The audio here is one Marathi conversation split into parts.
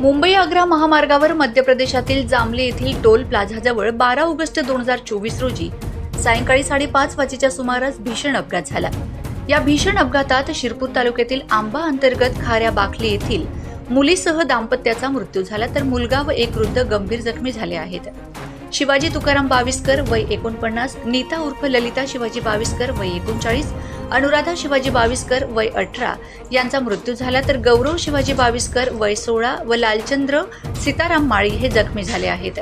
मुंबई आग्रा महामार्गावर मध्य प्रदेशातील जामली येथील टोल प्लाझाजवळ बारा ऑगस्ट दोन हजार चोवीस रोजी सायंकाळी साडेपाच वाजेच्या सुमारास भीषण अपघात झाला. या भीषण अपघातात शिरपूर तालुक्यातील आंबा अंतर्गत खाऱ्या बाखली येथील मुलीसह दाम्पत्याचा मृत्यू झाला तर मुलगा व एक वृद्ध गंभीर जखमी झाले आहेत. शिवाजी तुकाराम बाविस्कर वय एकोणपन्नास नीता उर्फ ललिता शिवाजी बाविस्कर वय एकोणचाळीस अनुराधा शिवाजी बाविस्कर वय अठरा. यांचा मृत्यू झाला तर गौरव शिवाजी बाविस्कर वय सोळा व लालचंद्र सीताराम माळी हे जखमी झाले आहेत.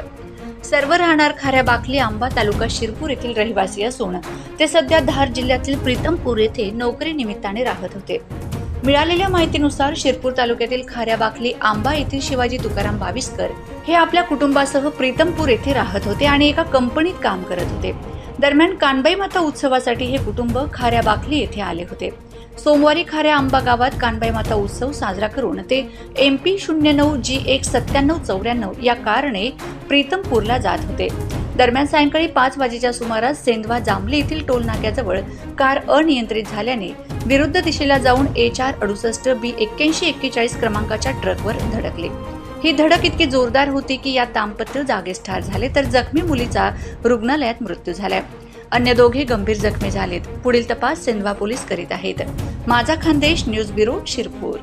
सर्व राहणार खाऱ्या बाकली आंबा तालुका शिरपूर येथील रहिवासी असून ते सध्या धार जिल्ह्यातील प्रीतमपूर येथे नोकरी निमित्ताने राहत होते. मिळालेल्या माहितीनुसार शिरपूर तालुक्यातील खाऱ्या बाकली आंबा येथील शिवाजी तुकाराम बाविस्कर हे आपल्या कुटुंबासह प्रीतमपूर येथे राहत होते आणि एका कंपनीत काम करत होते. दरम्यान कानबाई माता उत्सवासाठी हे कुटुंब खाऱ्या बाकली येथे आले होते. सोमवारी खाऱ्या आंबा गावात कानबाई माता उत्सव साजरा करून ते एम पी शून्य नऊ जी एक सत्त्याण्णव चौऱ्याण्णव या कारणे प्रीतमपूरला जात होते. दरम्यान सायंकाळी पाच वाजेच्या सुमारास सेंधवा जांभली येथील टोल नाक्याजवळ कार अनियंत्रित झाल्याने विरुद्ध दिशेला जाऊन एच आर अडुसष्ट बी एक्क्याऐंशी एक्केचाळीस क्रमांकाच्या ट्रकवर धडकले. ही धडक इतकी जोरदार होती की यात दाम्पत्य जागेच ठार झाले तर जखमी मुलीचा रुग्णालयात मृत्यू झालाय. अन्य दोघे गंभीर जखमी झालेत. पुढील तपास सेंधवा पोलीस करीत आहेत. माझा खानदेश न्यूज ब्युरो शिरपूर.